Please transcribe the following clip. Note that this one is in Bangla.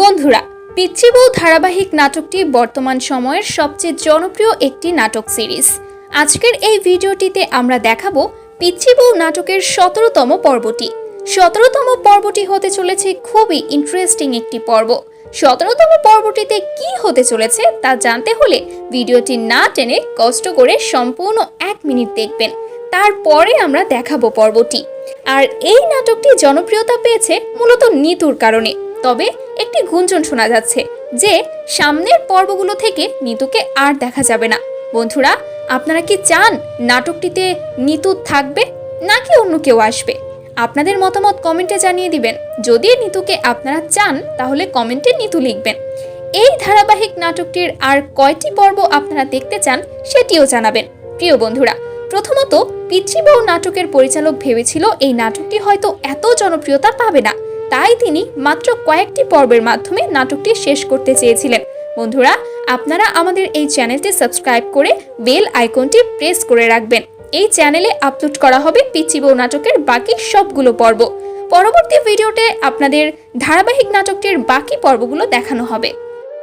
বন্ধুরা পিচ্ছি বউ ধারাবাহিক নাটকটি বর্তমান সময়ের সবচেয়ে জনপ্রিয় একটি নাটক সিরিজ। আজকের এই ভিডিওটিতে আমরা দেখাবো পিচ্ছি বউ নাটকের সতেরোতম পর্বটি। সতেরোতম পর্বটি হতে চলেছে খুবই ইন্টারেস্টিং একটি পর্ব। সতেরোতম পর্বটিতে কি হতে চলেছে তা জানতে হলে ভিডিওটি না টেনে কষ্ট করে সম্পূর্ণ এক মিনিট দেখবেন। তারপরে আমরা দেখাবো পর্বটি। আর এই নাটকটি জনপ্রিয়তা পেয়েছে মূলত নিতুর কারণে। তবে একটি গুঞ্জন শোনা যাচ্ছে যে সামনের পর্বগুলো থেকে নিতুকে আর দেখা যাবে না। বন্ধুরা, আপনারা কি চান নাটকটিতে নিতু থাকবে নাকি অন্য কেউ আসবে? আপনাদের মতামত কমেন্টে জানিয়ে দিবেন। যদি নিতুকে আপনারা চান, তাহলে কমেন্টে নিতু লিখবেন। এই ধারাবাহিক নাটকটির আর কয়টি পর্ব আপনারা দেখতে চান, সেটিও জানাবেন। প্রিয় বন্ধুরা, প্রথমত পিচ্ছি বউ নাটকের পরিচালক ভেবেছিল এই নাটকটি হয়তো এত জনপ্রিয়তা পাবে না। তাই তিনি মাত্র কয়েকটি পর্বের মাধ্যমে নাটকটি শেষ করতে চেয়েছিলেন। বন্ধুরা, আপনারা আমাদের এই চ্যানেলটি সাবস্ক্রাইব করে বেল আইকনটি প্রেস করে রাখবেন। এই চ্যানেলে আপলোড করা হবে পিচি বউ নাটকের বাকি সবগুলো পর্ব। পরবর্তী ভিডিওতে আপনাদের ধারাবাহিক নাটকটির বাকি পর্বগুলো দেখানো হবে।